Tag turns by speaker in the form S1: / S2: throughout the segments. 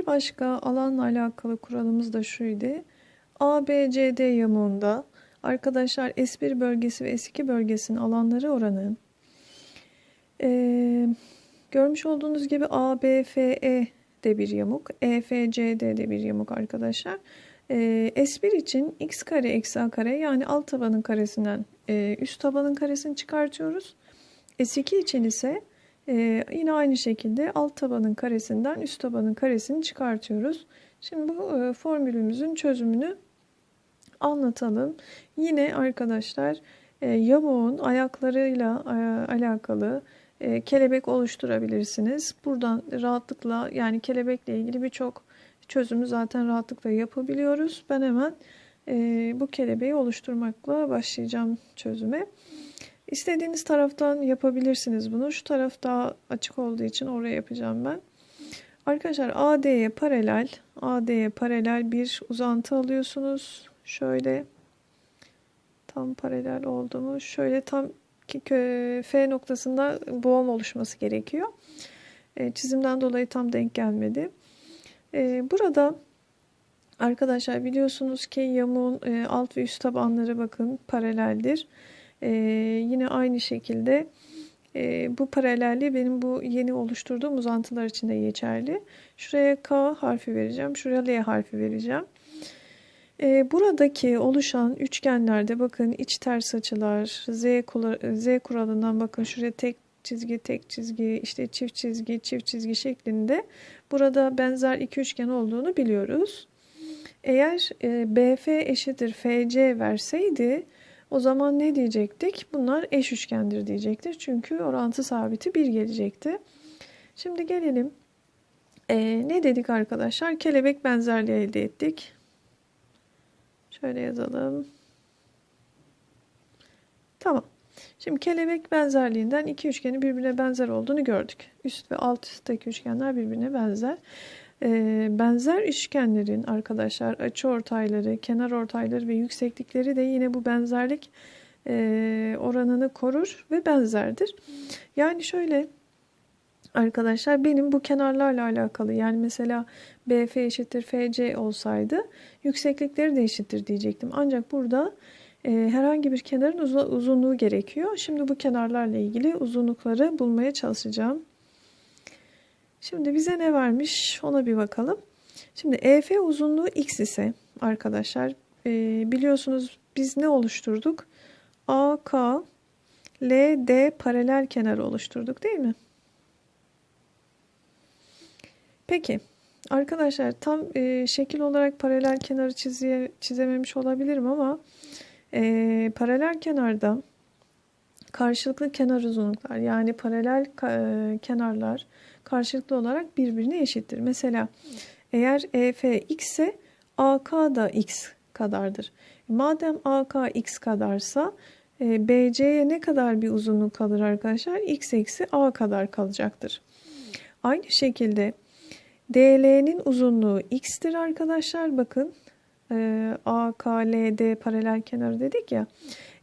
S1: Bir başka alanla alakalı kuralımız da şuydu. ABCD yamuğunda arkadaşlar S1 bölgesi ve S2 bölgesinin alanları oranı ee, görmüş olduğunuz gibi ABFE de bir yamuk, EFCD de bir yamuk arkadaşlar. Ee, S1 için x kare eksi a kare yani alt tabanın karesinden e, üst tabanın karesini çıkartıyoruz. S2 için ise e, yine aynı şekilde alt tabanın karesinden üst tabanın karesini çıkartıyoruz. Şimdi bu e, formülümüzün çözümünü anlatalım. Yine arkadaşlar e, yamuğun ayaklarıyla e, alakalı e, kelebek oluşturabilirsiniz. Buradan rahatlıkla yani kelebekle ilgili birçok çözümü zaten rahatlıkla yapabiliyoruz. Ben hemen e, bu kelebeği oluşturmakla başlayacağım çözüme. İstediğiniz taraftan yapabilirsiniz bunu. Şu taraf daha açık olduğu için oraya yapacağım ben. Arkadaşlar AD'ye paralel, AD'ye paralel bir uzantı alıyorsunuz. Şöyle tam paralel oldu mu? Şöyle tam F noktasında boğum oluşması gerekiyor. E, çizimden dolayı tam denk gelmedi. E, burada arkadaşlar biliyorsunuz ki yamuğun e, alt ve üst tabanları bakın paraleldir. Yine aynı şekilde bu paralelliği benim bu yeni oluşturduğum uzantılar için de geçerli. Şuraya K harfi vereceğim. Şuraya L harfi vereceğim. E, buradaki oluşan üçgenlerde bakın iç ters açılar, Z, Z kuralından bakın şuraya tek çizgi, tek çizgi, işte çift çizgi, çift çizgi şeklinde burada benzer iki üçgen olduğunu biliyoruz. Eğer e, BF eşittir FC verseydi o zaman ne diyecektik? Bunlar eş üçgendir diyecektir. Çünkü orantı sabiti 1 gelecekti. Şimdi gelelim. E, ne dedik arkadaşlar? Kelebek benzerliği elde ettik. Şöyle yazalım. Tamam. Şimdi kelebek benzerliğinden iki üçgenin birbirine benzer olduğunu gördük. Üst ve alt üstteki üçgenler birbirine benzer. Ee, benzer üçgenlerin arkadaşlar açı ortayları, kenar ortayları ve yükseklikleri de yine bu benzerlik e, oranını korur ve benzerdir. Yani şöyle arkadaşlar benim bu kenarlarla alakalı yani mesela BF eşittir FC olsaydı yükseklikleri de eşittir diyecektim. Ancak burada e, herhangi bir kenarın uz uzunluğu gerekiyor. Şimdi bu kenarlarla ilgili uzunlukları bulmaya çalışacağım. Şimdi bize ne vermiş ona bir bakalım. Şimdi EF uzunluğu x ise arkadaşlar e, biliyorsunuz biz ne oluşturduk? AK LD paralel kenarı oluşturduk değil mi? Peki arkadaşlar tam e, şekil olarak paralel kenarı çiziye, çizememiş olabilirim ama e, paralel kenarda karşılıklı kenar uzunluklar yani paralel e, kenarlar karşılıklı olarak birbirine eşittir. Mesela eğer EF x ise AK da x kadardır. Madem AK x kadarsa e, BC'ye ne kadar bir uzunluk kalır arkadaşlar? X eksi A kadar kalacaktır. Aynı şekilde DL'nin uzunluğu x'tir arkadaşlar. Bakın e, AKLD paralel kenarı dedik ya.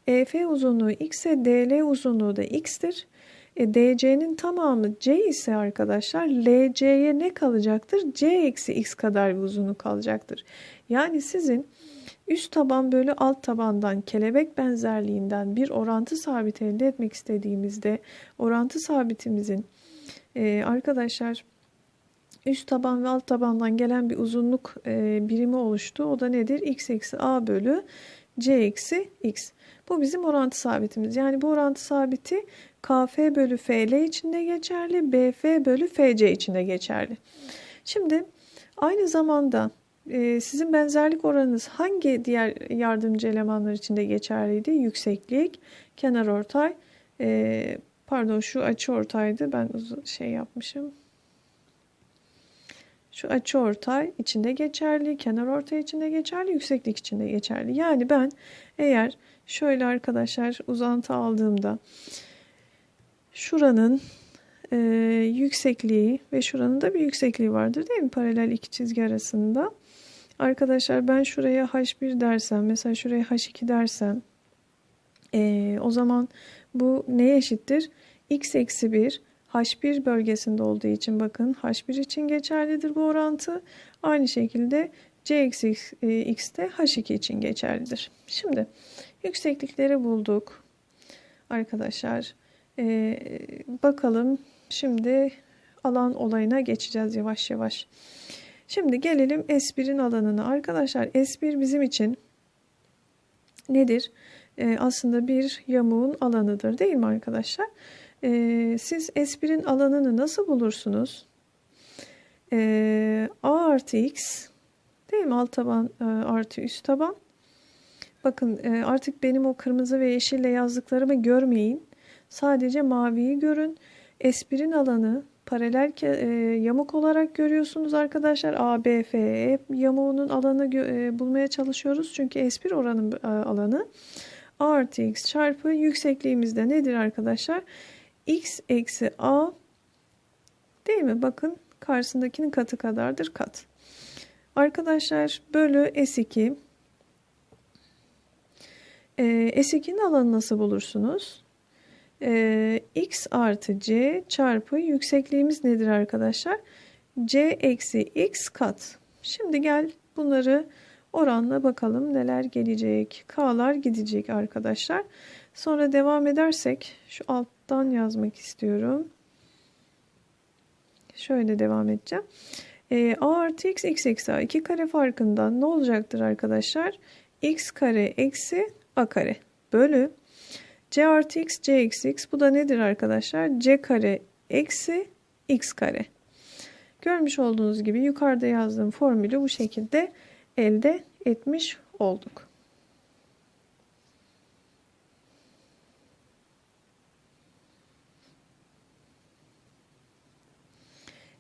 S1: EF uzunluğu x ise DL uzunluğu da x'tir. E, DC'nin tamamı c ise arkadaşlar LC'ye ne kalacaktır? c eksi x kadar bir uzunluk kalacaktır. Yani sizin üst taban bölü alt tabandan kelebek benzerliğinden bir orantı sabit elde etmek istediğimizde orantı sabitimizin e, arkadaşlar üst taban ve alt tabandan gelen bir uzunluk e, birimi oluştu. O da nedir? x eksi a bölü c eksi x. Bu bizim orantı sabitimiz. Yani bu orantı sabiti kf bölü fl içinde geçerli, bf bölü fc içinde geçerli. Şimdi aynı zamanda e, sizin benzerlik oranınız hangi diğer yardımcı elemanlar içinde geçerliydi? Yükseklik, kenar ortay, e, pardon şu açı ortaydı. Ben şey yapmışım. Şu açı ortay içinde geçerli, kenar ortay içinde geçerli, yükseklik içinde geçerli. Yani ben eğer şöyle arkadaşlar uzantı aldığımda şuranın e, yüksekliği ve şuranın da bir yüksekliği vardır değil mi? Paralel iki çizgi arasında. Arkadaşlar ben şuraya H1 dersem mesela şuraya H2 dersem e, o zaman bu neye eşittir? X eksi 1 H H1 bölgesinde olduğu için bakın H1 için geçerlidir bu orantı. Aynı şekilde C eksi X de H2 için geçerlidir. Şimdi yükseklikleri bulduk. Arkadaşlar ee, bakalım şimdi alan olayına geçeceğiz yavaş yavaş. Şimdi gelelim S1'in alanına. Arkadaşlar S1 bizim için nedir? Ee, aslında bir yamuğun alanıdır değil mi arkadaşlar? Ee, siz S1'in alanını nasıl bulursunuz? Ee, A artı X değil mi? Alt taban e, artı üst taban. Bakın e, artık benim o kırmızı ve yeşille yazdıklarımı görmeyin. Sadece maviyi görün. S1'in alanı paralel e, yamuk olarak görüyorsunuz arkadaşlar. A, B, F, E yamuğunun alanı e, bulmaya çalışıyoruz. Çünkü S1 oranın e, alanı. A artı X çarpı yüksekliğimiz de nedir arkadaşlar? X eksi A değil mi? Bakın karşısındakinin katı kadardır kat. Arkadaşlar bölü S2 e, S2'nin alanı nasıl bulursunuz? e, x artı c çarpı yüksekliğimiz nedir arkadaşlar? c eksi x kat. Şimdi gel bunları oranla bakalım neler gelecek. K'lar gidecek arkadaşlar. Sonra devam edersek şu alttan yazmak istiyorum. Şöyle devam edeceğim. E, a artı x x eksi a 2 kare farkından ne olacaktır arkadaşlar? x kare eksi a kare bölü c artı x c eksi x bu da nedir arkadaşlar? c kare eksi x kare. Görmüş olduğunuz gibi yukarıda yazdığım formülü bu şekilde elde etmiş olduk.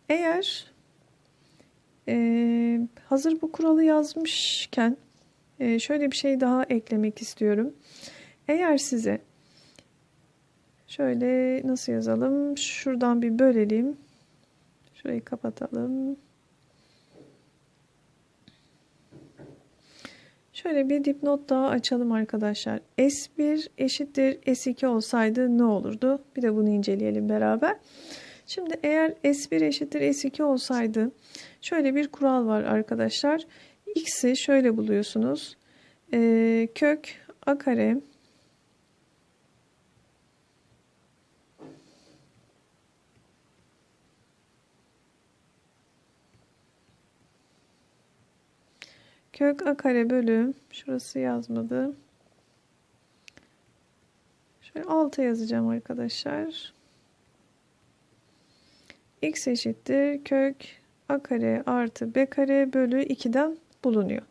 S1: Eğer e, hazır bu kuralı yazmışken e, şöyle bir şey daha eklemek istiyorum. Eğer size Şöyle nasıl yazalım? Şuradan bir bölelim. Şurayı kapatalım. Şöyle bir dipnot daha açalım arkadaşlar. S1 eşittir S2 olsaydı ne olurdu? Bir de bunu inceleyelim beraber. Şimdi eğer S1 eşittir S2 olsaydı şöyle bir kural var arkadaşlar. X'i şöyle buluyorsunuz. Ee, kök A kare Kök a kare bölü şurası yazmadı. Şöyle alta yazacağım arkadaşlar. X eşittir kök a kare artı b kare bölü 2'den bulunuyor.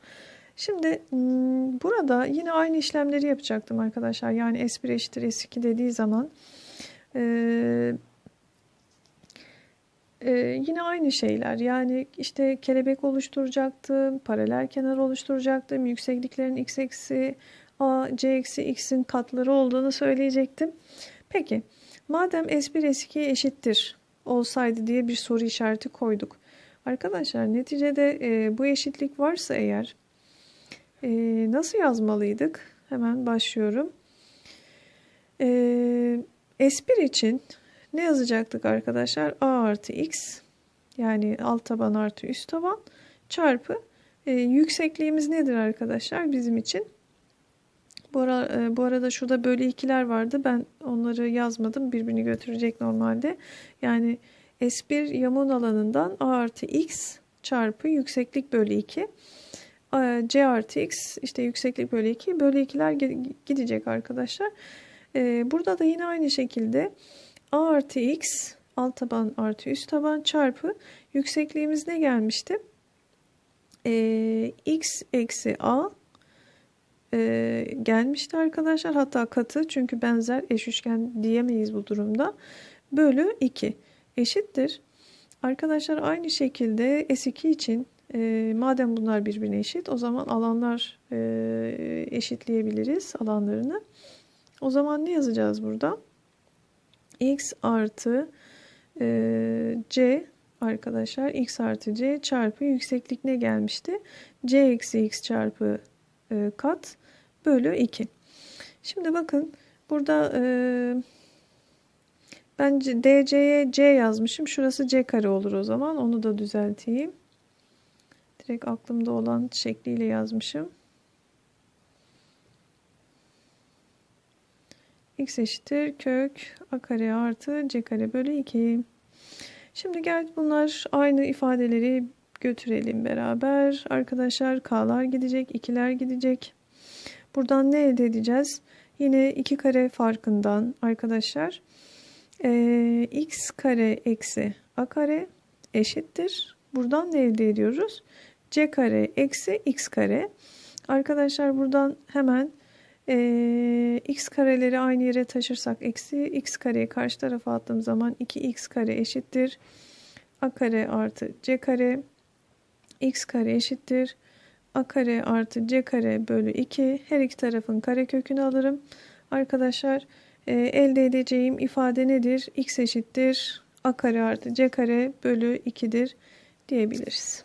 S1: Şimdi hmm, burada yine aynı işlemleri yapacaktım arkadaşlar. Yani S1 eşittir S2 dediği zaman yine aynı şeyler yani işte kelebek oluşturacaktım, paralel kenar oluşturacaktım, yüksekliklerin x eksi a, c eksi x'in katları olduğunu söyleyecektim. Peki madem s1 s2 eşittir olsaydı diye bir soru işareti koyduk. Arkadaşlar neticede e, bu eşitlik varsa eğer e, nasıl yazmalıydık? Hemen başlıyorum. E, S1 için ne yazacaktık arkadaşlar? A artı x yani alt taban artı üst taban çarpı e, yüksekliğimiz nedir arkadaşlar bizim için? Bu, ara, e, bu arada şurada bölü ikiler vardı. Ben onları yazmadım. Birbirini götürecek normalde. Yani S1 yamuğun alanından A artı X çarpı yükseklik bölü 2. C artı X işte yükseklik bölü 2. Bölü 2'ler gidecek arkadaşlar. E, burada da yine aynı şekilde a artı x alt taban artı üst taban çarpı yüksekliğimiz ne gelmişti? Ee, x eksi a e, gelmişti arkadaşlar. Hatta katı çünkü benzer eş üçgen diyemeyiz bu durumda. Bölü 2 eşittir. Arkadaşlar aynı şekilde S2 için e, madem bunlar birbirine eşit o zaman alanlar e, eşitleyebiliriz alanlarını. O zaman ne yazacağız burada? x artı e, c arkadaşlar x artı c çarpı yükseklik ne gelmişti? c eksi x çarpı e, kat bölü 2. Şimdi bakın burada e, Ben DC'ye C yazmışım. Şurası C kare olur o zaman. Onu da düzelteyim. Direkt aklımda olan şekliyle yazmışım. x eşittir kök a kare artı c kare bölü 2. Şimdi gel bunlar aynı ifadeleri götürelim beraber. Arkadaşlar k'lar gidecek, ikiler gidecek. Buradan ne elde edeceğiz? Yine 2 kare farkından arkadaşlar ee, x kare eksi a kare eşittir. Buradan ne elde ediyoruz? c kare eksi x kare. Arkadaşlar buradan hemen ee, x kareleri aynı yere taşırsak eksi x kareyi karşı tarafa attığım zaman 2x kare eşittir. a kare artı c kare x kare eşittir. A kare artı c kare bölü 2 her iki tarafın kare kökünü alırım. Arkadaşlar e, elde edeceğim ifade nedir? x eşittir a kare artı c kare bölü 2'dir diyebiliriz.